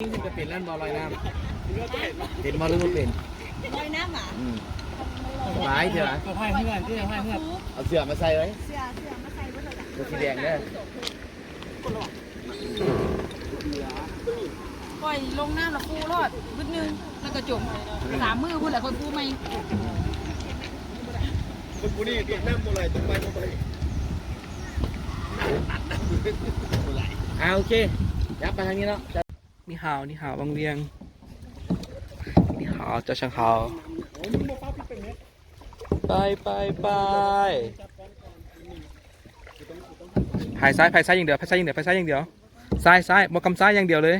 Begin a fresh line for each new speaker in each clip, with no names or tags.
นี่จะเป็นเล่นบอลลอยน้ำเป็นบอลหรือไม่เป็น
ลอยน้ำหมา
อืมหมายเถอะ
ก็ให้เพื่อนที่ให้เพื่อน
เอาเสื้อมาใส่ไว้
เสื้อเสื้อมาใส่ก็เถอะจ้ะ
ตัวสีแดงเด้อ
ปล่อยลงน้ำแล้วปูรอดบึดนึงแล้วก็จมสามมือพูดแหละคนปูไหม
คนกูนี่เด็กน้ำโมไหลต้นไม้โมไหล
อ่าโอเคยับไปทางนี้เนาะ
นี่หาวนี่หาวบางเรียงนี่หาวเจ้าช่างหาวไปไปไปพายซ้ายพายซ้ายอย่างเดียวพายซ้ายอย่างเดียวพายซ้ายอย่างเดียวซ้ายซ้ายบอกกำซ้ายอย่างเดียวเลย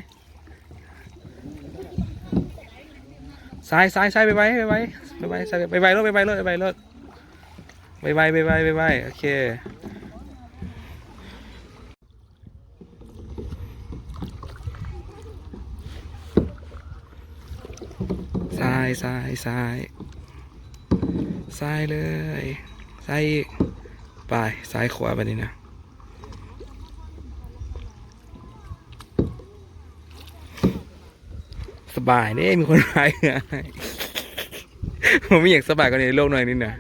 ซ้ายซ้ายซ้ายไปไว้ไปไว้ไปไว้ซ้ายไปไว้รถไปไว้รถไปไว้รถไปไว้ไปไว้ไปไว้โอเค ซ้ายซ้ายซ้ายเลยซ้ายอีกไปซ้ายขวาไปนี่นะสบายเนี่ยมีคนพายง่ายผมไม่อยากสบายกว่านี้ในโลกหน่อยนิดหน่อย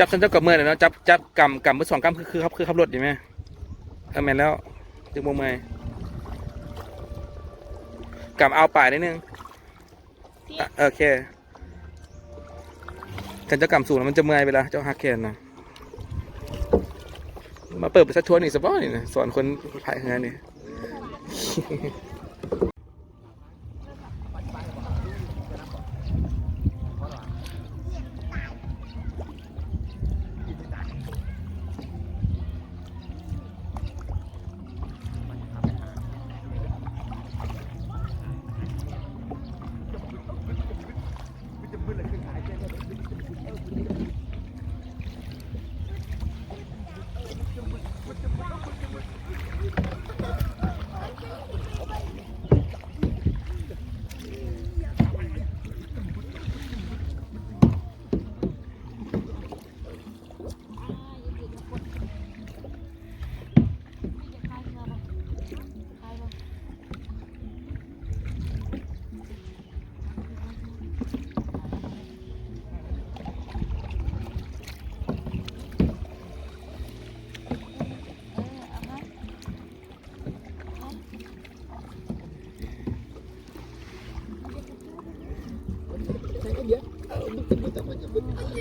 จั
บฉันเจ้ากับเมื่อเลยเนาะจับจับกำกำมือสองกำคือคือครับคือขับรถอยู่ไหมเออแมนแล้วจึงโมเมยกำเอาป่ายนิดนึงอะโอเคกันเจ้ากำสูงแล้วมันจะเมื่อยไปแล้วเจ้าฮักแคนนะมาเปิดไปสักทัวร์นี่สบายนี่นะสอนคนพายงานนี่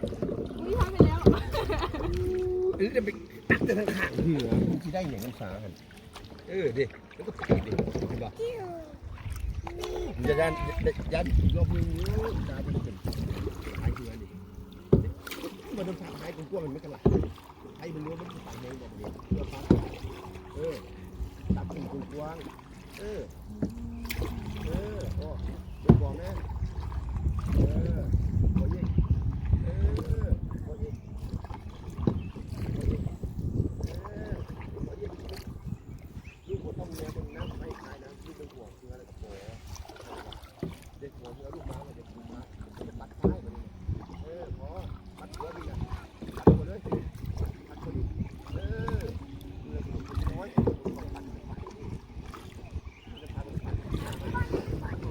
อืมอุ้
ยทำไปแล้ว
หรือจะไปตักแต่ทางข้างเหัวมันจะได้อย่างน้ำสากันเออดิแล้วก็ไปดิเห็นปะมันจะด้านด้านรอบนึงอยู่ตาจะเป็นไอ้เหือนี่มันต้องทำให้กว้างมันไม่กระไหลไอ้มันรู้มันตักเองแบบนี้เพื่อพักเออตักเป็นกว้างเออเออโอ้เดี๋ยวบอกนะหัวเรือลูกมามันจะคุมมามันจะปัดท้ายไปเลยเออพอปัดหัวไปนะปัดหัวเลยปัดคนเออเรือมันน้อยปัดปัดมันจะปัดปัด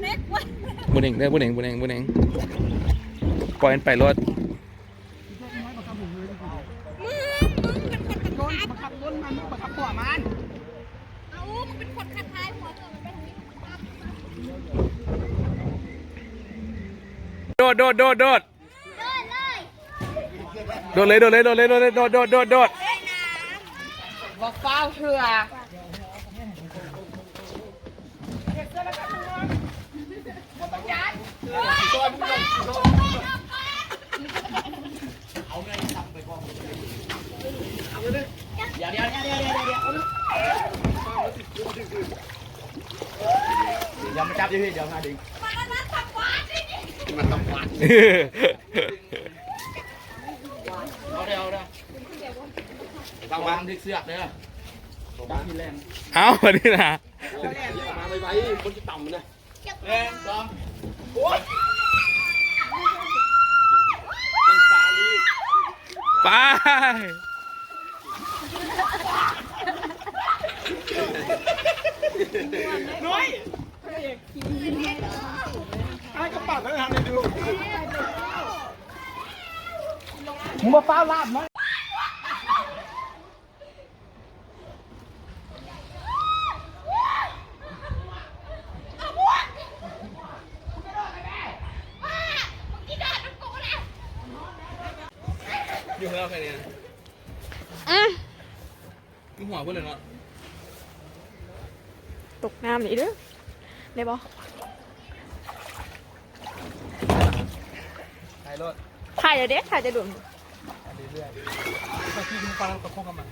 เน็กเว้ย
บุ ญเองเด้อบุญเองบุญเองบุญเองปล่อยมันไปรถ
มึงมึงเป็นคนขับ
โดนบังคับรถมันบังคับหัวมัน
เอามึงเป็นคนขับท้ายหัวเธอมันเป็นอย่างนี้ขับ
โดดโดดโดดโดด
เลยเลย
โดดเลยโดดเลยโดดเลยโดดเลยโดดโดดโดดโดด
เล่นน้
บอกเฝ้าเถื่อ
อย่ามาจับดิพี่เดี๋ยวมาดึง
มันนั่นขับหวานสิ
มันทำฟันเอาเดี๋ยวเอาเดี๋ยววางวางที่เสือกเด้อวางที่แรง
เอาอันนี้นะ
มาไวๆคนจะต่ำนะ
แรงสองโอ้ยมันสาลี
ไป
มึงมาเฝ้าลาบมั้ง
มึงกี่ดาดมันกูนะ
อยู่ข้างนอกแค่นี้นะ
อะ
มีหัวเพื่อนเลยเนาะ
ตกน้ำนี่เด้อได้บ่
ถ่ายรถ
ถ่ายเดี๋ยวเด็กถ่ายจะดุม
เรื่อยๆถ้าพี่มึงฟังกับโคกกับมัน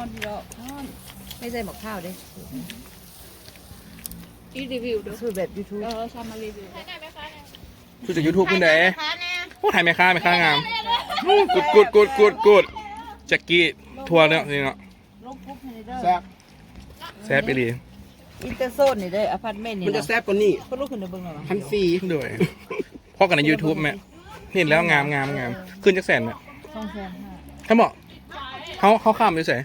อด
เยอะทอดไม่ใส่หมกข้าวเด้
อีรีวิวดู
สูตรแบบยูทูบ
เออชามารีวิวได้ไหมคะเนี่ย
ช่วยจากยูทูบคุณเด้
คะเนี่ย
โอ้ถ่ายไม่ค่าไม่ค่างามกุดกุดกุดกุดกุดแจ็คกี้ทัวร์เนี่ยนี่เนาะ
ลงปุ๊บนี่เด้อ
แซ่บ
แซ่บไปดี
อินเตอร์โซนนี่เด้ออพาร์ตเมนต์นี่
มันจะ
นะ
แซ่บกว่านี้
ก็ลูกขึ้นในเบื้องหลัง
พันสี่
ด้วยพ่อกันใน YouTube แม่เห็นแล้วงามงามงามขึ้นจากแสนเนี่ย
สองแสนห้า
ถ้าบอกเขาเขาข้ามด้วยเสย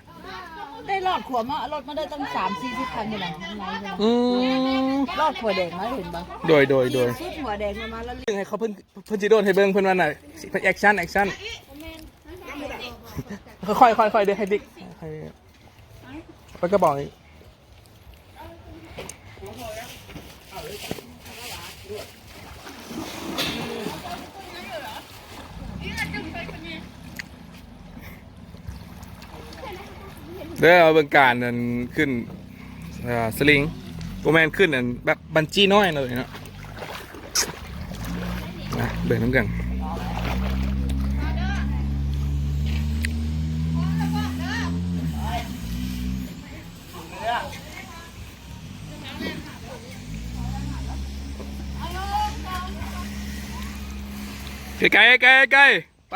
ได้รอดขวดมารถมาได้ตั้งสามสี่สิบคันอยู่หลังข้างในเลย
อืม
รอดขวดแดงมาเห็นปะ
โดยโดยโดย
ชุดหัวแดงมาแล้ว
เรื่องให้เขาเพิ่นเพิ่นจิโดนให้เบิ่งเพิ่นว่าน่ะแอคชั่นแอคชั่นค่อยค่อยค่อยเดี๋ยวให้ดิกให้ไปก็บอกอีก เด้อเอาเบิ่งการนั่นขึ้นสลิงโกแมนขึ้นนั่นแบบบันจี้น้อยเลยเนาะนะเบิ่งน้ำกันเค
ไกลๆไกลๆไกลๆไป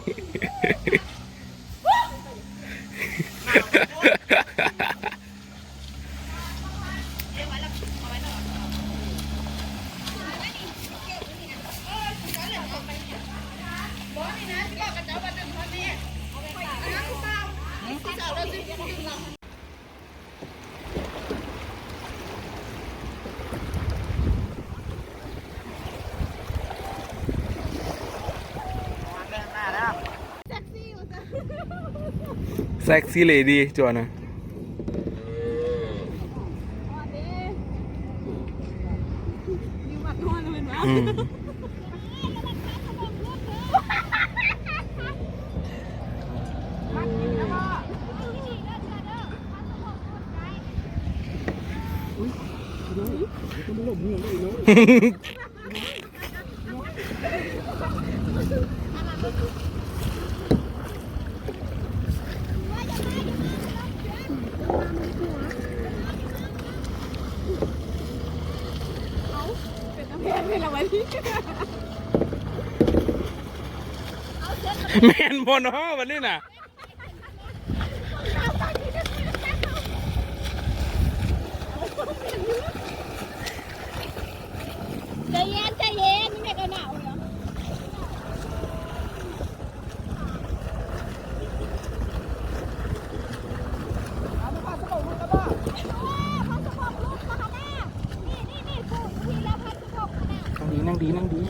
แซ็กซี่เลดี้จวนนะ
อยู่บักนอนเลยเป็นวะ
อืม
เป็นอะไรที่
แมนบนห้อวันนี้น่ะ
ใจเย็นใจเย็นนี่แม่ก็หนาวเหรอเขาสะบอกลูกมาค่ะแม่นี่นี่นี่พูดทีแล้วพันสะบอกขนาด
นั่ง ดีนั่งดีนั่งดี